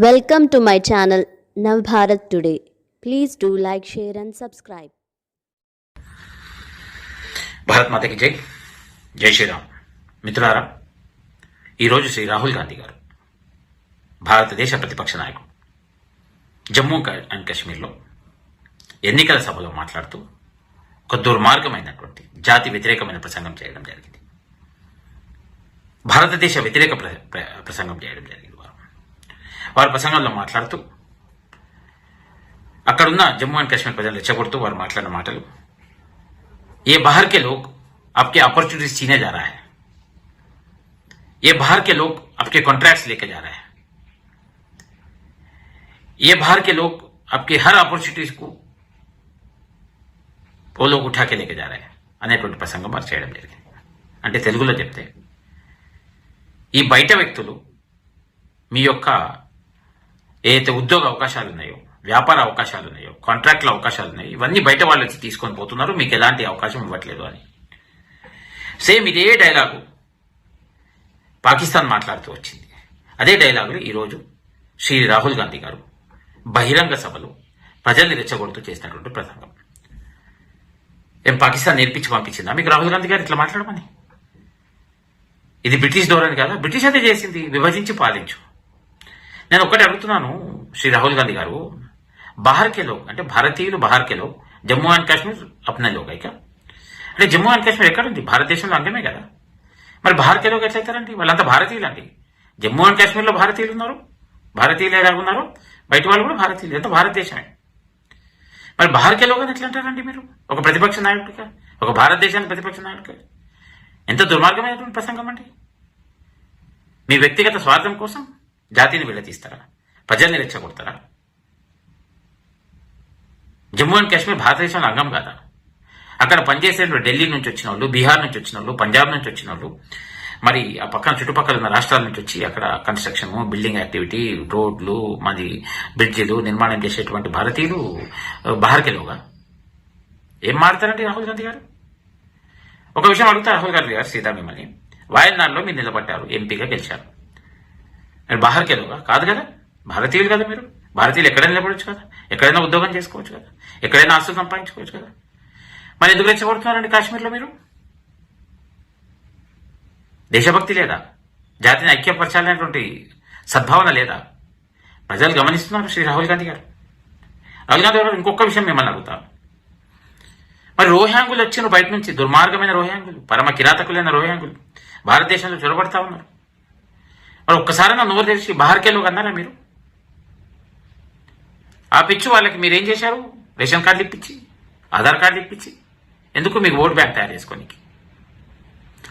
Welcome to my channel Navbharat today please do like share and subscribe Bharat మాతకి జై జై శ్రీరామ్ మిత్రులారా ఈరోజు శ్రీ రాహుల్ గాంధీ గారు భారతదేశ ప్రతిపక్ష నాయకుడు జమ్మూ అండ్ కాశ్మీర్లో ఎన్నికల సభలో మాట్లాడుతూ ఒక దుర్మార్గమైనటువంటి జాతి వ్యతిరేకమైన ప్రసంగం చేయడం జరిగింది భారతదేశ వ్యతిరేక ప్ర- ప్రసంగం చేయడం జరిగింది వారు వారి ప్రసంగంలో మాట్లాడుతూ అక్కడున్న జమ్మూ అండ్ కాశ్మీర్ ప్రజలు రెచ్చగొడుతూ వారు మాట్లాడిన మాటలు ये बाहर के लोग आपके अपॉर्चुनिटीज छीने जा रहा है ये बाहर के लोग आपके कॉन्ट्रैक्ट्स लेके जा रहे हैं ये बाहर के लोग आपके हर अपॉर्चुनिटीज को वो लोग उठा के लेके जा रहे हैं అనేటువంటి ప్రసంగం వారు చేయడం జరిగింది అంటే తెలుగులో చెప్తే ఈ బయట వ్యక్తులు మీ యొక్క ఏదైతే ఉద్యోగ అవకాశాలు ఉన్నాయో వ్యాపార అవకాశాలు ఉన్నాయో కాంట్రాక్ట్ల అవకాశాలు ఉన్నాయో ఇవన్నీ బయట వాళ్ళు వచ్చి తీసుకొని పోతున్నారు మీకు ఎలాంటి అవకాశం ఇవ్వట్లేదు అని. సేమ్ ఇదే డైలాగు పాకిస్తాన్ మాట్లాడుతూ వచ్చింది. అదే డైలాగులు ఈరోజు శ్రీ రాహుల్ గాంధీ గారు బహిరంగ సభలో ప్రజల్ని రెచ్చగొడుతూ చేసినటువంటి ప్రసంగం. ఏం పాకిస్తాన్ నేర్పించి పంపించిందా? మీకు రాహుల్ గాంధీ గారు ఇట్లా మాట్లాడమని? ఇది బ్రిటిష్ ధోరణి కదా. బ్రిటిష్ అదే చేసింది. విభజించి పాలించు. నేను ఒక్కటి అడుగుతున్నాను శ్రీ రాహుల్ గాంధీ గారు. బహార్కే లోక్ అంటే భారతీయులు బాహర్ కే జమ్మూ అండ్ కాశ్మీర్ అప్నా లోక్ అయితే అంటే జమ్మూ అండ్ కాశ్మీర్ ఎక్కడుంది? భారతదేశంలో అంగమే కదా. మరి బాహర్ ఎట్లయితారండి వాళ్ళంతా భారతీయులు అండి జమ్మూ అండ్ కాశ్మీర్లో భారతీయులు ఉన్నారు భారతీయులు ఎలా ఉన్నారు బయట వాళ్ళు కూడా భారతీయులు ఎంత భారతదేశమే. మరి బాహర్ కానీ ఎట్లా అంటారండి మీరు? ఒక ప్రతిపక్ష నాయకుడిగా ఒక భారతదేశానికి ప్రతిపక్ష నాయకుడిగా ఎంత దుర్మార్గమైనటువంటి ప్రసంగం అండి. మీ వ్యక్తిగత స్వార్థం కోసం జాతిని విడతీస్తారా ప్రజల్ని రెచ్చగొడతారా? జమ్మూ అండ్ కాశ్మీర్ భారతదేశంలో అంగం కాదా? అక్కడ పనిచేసేటువంటి ఢిల్లీ నుంచి వచ్చిన వాళ్ళు బీహార్ నుంచి వచ్చిన వాళ్ళు పంజాబ్ నుంచి వచ్చిన వాళ్ళు మరి ఆ పక్కన చుట్టుపక్కల ఉన్న రాష్ట్రాల నుంచి వచ్చి అక్కడ కన్స్ట్రక్షన్ బిల్డింగ్ యాక్టివిటీ రోడ్లు మరి బ్రిడ్జిలు నిర్మాణం చేసేటువంటి భారతీయులు బహార్కెలోగా ఏం మాడతారండి రాహుల్ గాంధీ గారు? ఒక విషయం అడుగుతా రాహుల్ గాంధీ గారు సీతా మిమ్మల్ని వాయనాడులో మీరు నిలబడ్డారు ఎంపీగా గెలిచారు. మీరు బాహర్కి వెళ్ళుగా కాదు కదా? భారతీయులు కదా మీరు? భారతీయులు ఎక్కడైనా నిలబడచ్చు కదా? ఎక్కడైనా ఉద్యోగం చేసుకోవచ్చు కదా? ఎక్కడైనా ఆస్తులు సంపాదించుకోవచ్చు కదా? మరి ఎందుకు రెచ్చగొడుతున్నారండి కాశ్మీర్లో మీరు? దేశభక్తి లేదా? జాతిని ఐక్యపరచాలనేటువంటి సద్భావన లేదా? ప్రజలు గమనిస్తున్నారు శ్రీ రాహుల్ గాంధీ గారు. రాహుల్ గాంధీ గారు ఇంకొక విషయం మిమ్మల్ని అడుగుతాను మరి రోహ్యాంగులు వచ్చిన బయట నుంచి దుర్మార్గమైన రోహ్యాంగులు పరమ కిరాతకులైన రోహ్యాంగులు భారతదేశంలో చొరబడతా ఉన్నారు. మరి ఒక్కసారైనా నోరు తెరిచి బాహర్కేలోకి అన్నారా మీరు? ఆ పిచ్చి వాళ్ళకి మీరేం చేశారు? రేషన్ కార్డులు ఇప్పించి ఆధార్ కార్డులు ఇప్పించి ఎందుకు మీకు ఓట్ బ్యాంక్ తయారు చేసుకోనికి?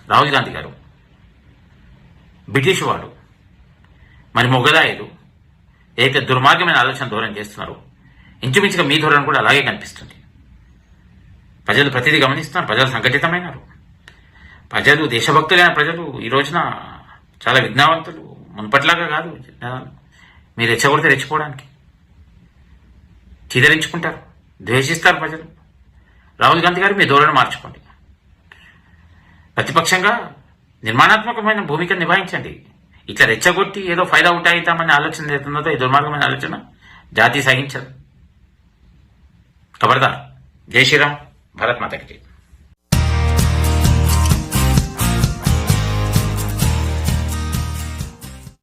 రాహుల్ గాంధీ గారు బ్రిటిష్ వాడు మరి మొగలాయులు ఏదైతే దుర్మార్గమైన ఆలోచన ధోరణి చేస్తున్నారు. ఇంచుమించుగా మీ ధోరణి కూడా అలాగే కనిపిస్తుంది. ప్రజలు ప్రతిదీ గమనిస్తున్నారు ప్రజలు సంఘటితమైనారు. ప్రజలు దేశభక్తులైన ప్రజలు ఈ రోజున చాలా విజ్ఞావంతులు మునుపట్లాగా కాదు జనాలు. మీరు రెచ్చగొడితే రెచ్చిపోవడానికి. చిదరించుకుంటారు. ద్వేషిస్తారు ప్రజలు. రాహుల్ గాంధీ గారు మీ ధోరణి మార్చుకోండి. ప్రతిపక్షంగా నిర్మాణాత్మకమైన భూమిక నిభాయించండి. ఇట్లా రెచ్చగొట్టి ఏదో ఫైదా ఉంటాయితామనే ఆలోచన ఏదన్నదో ఈ దుర్మార్గమైన ఆలోచన జాతి సాగించదు ఖబర్దార్ జై శ్రీరామ్. భారత్ మాతకి